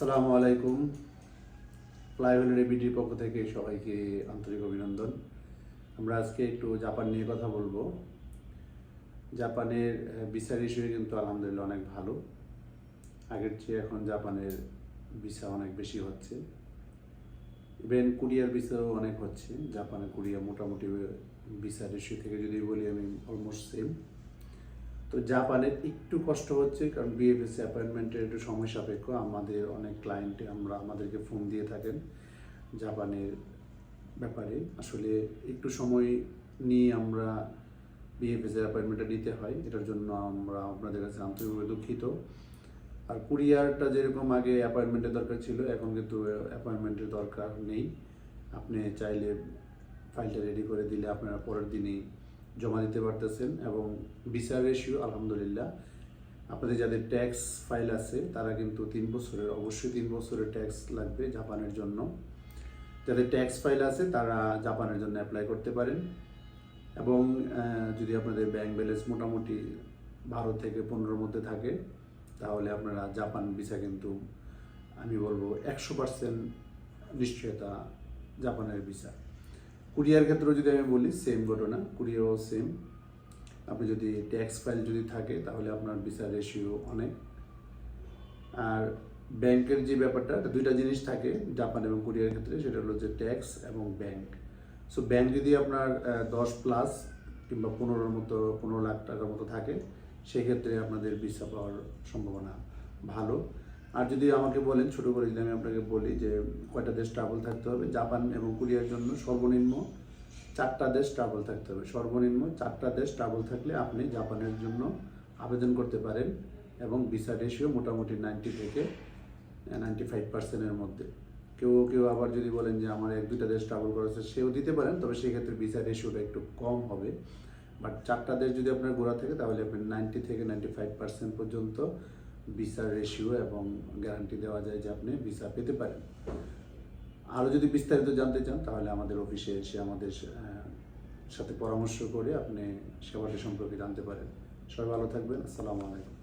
আসসালামু আলাইকুম। ফ্লাইওয়েল রেবিডির পক্ষ থেকে সবাইকে আন্তরিক অভিনন্দন। আমরা আজকে একটু জাপান নিয়ে কথা বলব। জাপানের ভিসার ইস্যু কিন্তু আলহামদুলিল্লাহ অনেক ভালো। আগের চেয়ে এখন জাপানের ভিসা অনেক বেশি হচ্ছে। ইভেন কুরিয়ার ভিসাও অনেক হচ্ছে। জাপানে কুরিয়া মোটামুটি ভিসার ইস্যু থেকে যদি বলি আমি অলমোস্ট সেম তো জাপানের একটু কষ্ট হচ্ছে, কারণ বিএফএস অ্যাপয়েন্টমেন্টের একটু সময় সাপেক্ষ। আমাদের অনেক ক্লায়েন্টে আমরা, আমাদেরকে ফোন দিয়ে থাকেন জাপানের ব্যাপারে। আসলে একটু সময় নিয়ে আমরা বিএফএস এর অ্যাপয়েন্টমেন্টটা নিতে হয়, এটার জন্য আমরা আপনাদের কাছে আন্তরিকভাবে দুঃখিত। আর কুরিয়ারটা যেরকম আগে অ্যাপয়েন্টমেন্টের দরকার ছিল, এখন কিন্তু অ্যাপয়েন্টমেন্টের দরকার নেই। আপনি চাইলে ফাইলটা রেডি করে দিলে আপনারা পরের দিনই জমা দিতে পারতেছেন এবং ভিসা রেশিও আলহামদুলিল্লাহ। আপনাদের যাদের ট্যাক্স ফাইল আছে, তারা কিন্তু তিন বছরের, অবশ্যই তিন বছরের ট্যাক্স লাগবে জাপানের জন্য। যাদের ট্যাক্স ফাইল আছে, তারা জাপানের জন্য অ্যাপ্লাই করতে পারেন। এবং যদি আপনাদের ব্যাংক ব্যালেন্স মোটামুটি ভারত থেকে পনেরোর মধ্যে থাকে, তাহলে আপনারা জাপান ভিসা কিন্তু, আমি বলব, একশো পার্সেন্ট নিশ্চয়তা জাপানের ভিসা কুরিয়ার ক্ষেত্রেও যদি আমি বলি সেম ঘটনা কুরিয়াও সেম আপনি যদি ট্যাক্স ফাইল যদি থাকে, তাহলে আপনার ভিসা রেশিও অনেক। আর ব্যাংকের যে ব্যাপারটা দুইটা জিনিস থাকে জাপান এবং কোরিয়ার ক্ষেত্রে, সেটা হলো যে ট্যাক্স এবং ব্যাংক সো ব্যাংক যদি আপনার দশ প্লাস কিংবা পনেরোর মতো, পনেরো লাখ টাকার মতো থাকে, সেক্ষেত্রে আপনাদের ভিসা পাওয়ার সম্ভাবনা ভালো। আর যদি আমাকে বলেন, ছোট করে যদি আমি আপনাকে বলি যে কয়টা দেশ ট্রাভেল থাকতে হবে, জাপান এবং কোরিয়ার জন্য সর্বনিম্ন চারটা দেশ ট্রাভেল থাকতে হবে। সর্বনিম্ন চারটা দেশ ট্রাভেল থাকলে আপনি জাপানের জন্য আবেদন করতে পারেন এবং ভিসা রেশিও মোটামুটি নাইনটি থেকে নাইনটি ফাইভ পার্সেন্টের মধ্যে। কেউ কেউ আবার যদি বলেন যে আমার এক, দুইটা দেশ ট্রাভেল করেছে সেও দিতে পারেন, তবে সেক্ষেত্রে ভিসা রেশিওটা একটু কম হবে। বাট চারটা দেশ যদি আপনার গোড়া থাকে, তাহলে আপনি নাইনটি থেকে নাইনটি ফাইভ পার্সেন্ট পর্যন্ত ভিসার রেশিও এবং গ্যারান্টি দেওয়া যায় যে আপনি ভিসা পেতে পারেন। আরও যদি বিস্তারিত জানতে চান, তাহলে আমাদের অফিসে এসে আমাদের সাথে পরামর্শ করে আপনি সেবাটি সম্পর্কে জানতে পারেন। সবাই ভালো থাকবেন। আসসালামু আলাইকুম।